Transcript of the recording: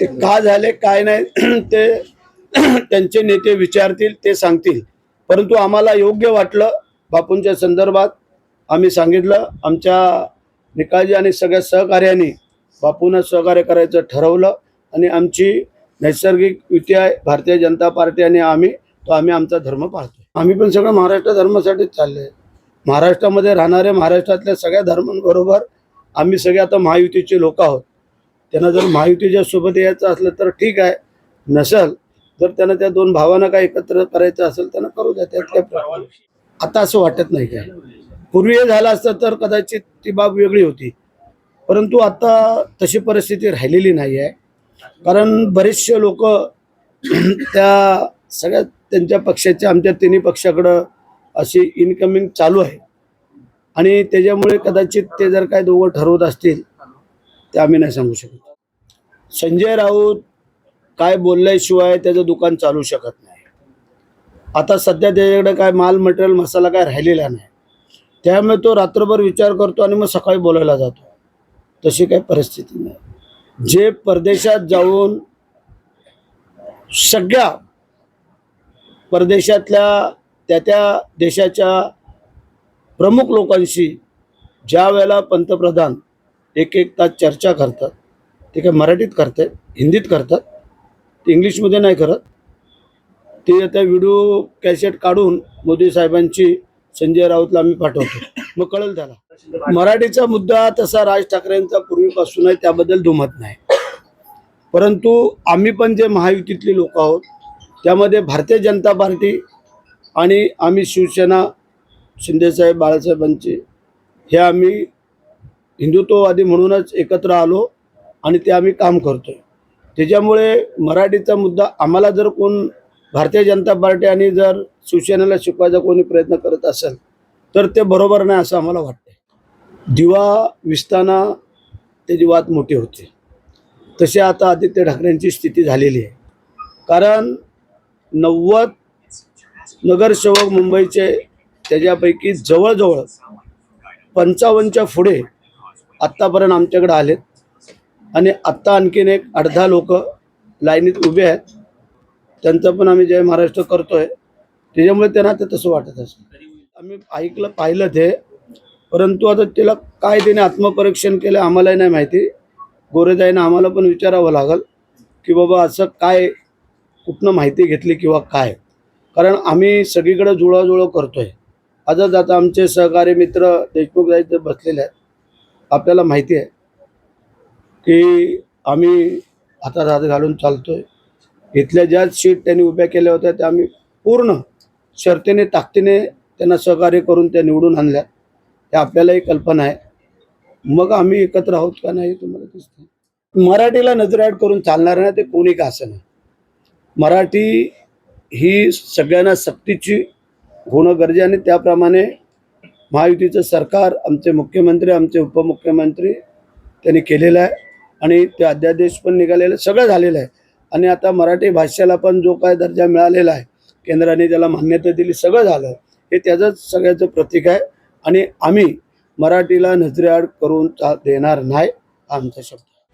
ते का झाले काय नाही ते त्यांचे नेते विचारतील ते सांगतील. परंतु आम्हाला योग्य वाटलं बापूंच्या संदर्भात आम्ही सांगितलं आमच्या निकाळजी आणि सगळ्या सहकार्याने बापूंना सहकार्य करायचं ठरवलं आणि आमची नैसर्गिक युती आहे भारतीय जनता पार्टी आणि आम्ही तो आम्ही आमचा धर्म पाळतो आम्ही पण सगळं महाराष्ट्र धर्मासाठीच चालले महाराष्ट्रामध्ये राहणाऱ्या महाराष्ट्रातल्या सगळ्या धर्मांबरोबर आम्ही सगळे आता महायुतीचे लोक आहोत. त्यांना जर महायुतीच्या सोबत यायचं असलं तर ठीक आहे. नसल जर त्यांना त्या दोन भावांना काय एकत्र करायचं असेल त्यांना करू द्या. त्यात आता असं वाटत नाही काय. पूर्वी हे झालं असतं तर कदाचित ती बाब वेगळी होती. परंतु आता तशी परिस्थिती राहिलेली नाही आहे. कारण बरेचसे लोक त्या सगळ्या त्यांच्या पक्षाच्या आमच्या तिन्ही पक्षाकडं अशी इनकमिंग चालू आहे. आणि त्याच्यामुळे कदाचित ते जर काय दोघं ठरवत असतील ते आम्ही नाही सांगू शकत. संजय राऊत काय बोलल्याशिवाय त्याचं दुकान चालू शकत नाही. आता सध्या त्याच्याकडे काय माल मटेरियल मसाला काय राहिलेला नाही. त्यामुळे तो रात्रभर विचार करतो आणि मग सकाळी बोलायला जातो. तशी काही परिस्थिती नाही. जे परदेशात जाऊन सगळ्या परदेशातल्या त्या त्या देशाच्या प्रमुख लोकांशी ज्या वेळेला पंतप्रधान एक एक तास चर्चा करतात. ते काय मराठीत करतात हिंदीत करतात. ते इंग्लिशमध्ये नाही करत. ते आता व्हिडिओ कॅसेट काढून मोदी साहेबांची संजय राऊतला आम्ही पाठवतो. मग कळेल त्याला. मराठीचा मुद्दा तसा राज ठाकरेंचा पूर्वीपासून आहे त्याबद्दल दुमत नाही. परंतु आम्ही पण जे महायुतीतले लोक आहोत त्यामध्ये भारतीय जनता पार्टी आणि आम्ही शिवसेना शिंदेसाहेब बाळासाहेबांची हे आम्ही हिंदुत्ववादी म्हणूनच एकत्र आलो आणि ते आम्ही काम करतोय. त्याच्यामुळे मराठीचा मुद्दा आम्हाला जर कोण भारतीय जनता पार्टी आणि जर शिवसेनेला शिकवायचा कोणी प्रयत्न करत असेल तर ते बरोबर नाही असं आम्हाला वाटतं दिवा विसताना त्याची वाद मोठी होते. तसे आता आदित्य ठाकरेंची स्थिती झालेली आहे. कारण नव्वद नगरसेवक मुंबईचे त्याच्यापैकी जवळजवळ पंचावन्नच्या पुढे आत्तापर्यंत आमच्याकडे आलेत. आणि आत्ता आणखीन एक अर्धा लोक लाईनीत उभे आहेत. त्यांचं पण आम्ही जय महाराष्ट्र करतो आहे त्याच्यामुळे त्यांना ते तसं वाटत असेल. आम्ही ऐकलं पाहिलं ते. परंतु आता तिला काय त्याने आत्मपरीक्षण केलं आम्हालाही नाही माहिती. गोरेदाईनं आम्हाला पण विचारावं लागेल की बाबा असं काय कुठनं माहिती घेतली किंवा काय? कारण आम्ही सगळीकडे जुळाजुळव आहे आजच आता आमचे सहकारी मित्र देशमुख जायचे बसलेले आहेत. आपल्याला माहिती आहे की आम्ही हातात हात घालून चालतो आहे इथल्या ज्या सीट त्यांनी उभ्या केल्या होत्या त्या आम्ही पूर्ण शर्तीने ताकदीने त्यांना सहकार्य करून त्या निवडून आणल्या. हे आपल्यालाही कल्पना आहे. मग आम्ही एकत्र आहोत का नाही हे तुम्हाला दिसतं मराठीला नजरआड करून चालणार नाही ते कोणी का असं नाही. मराठी ही सगळ्यांना सक्तीची होणं गरजे आणि त्याप्रमाणे महायुतीचं सरकार आमचे मुख्यमंत्री आमचे उपमुख्यमंत्री त्यांनी केलेलं आहे. आणि ते अध्यादेश पण निघालेलं आहे, सगळं झालेलं आहे. आणि आता मराठी भाषेला पण जो काय दर्जा मिळालेला आहे केंद्राने त्याला मान्यता दिली सगळं झालं. हे त्याचंच सगळ्याचं प्रतीक आहे. आणि आम्ही मराठीला नजरेआड करून चा देणार नाही हा आमचा शब्द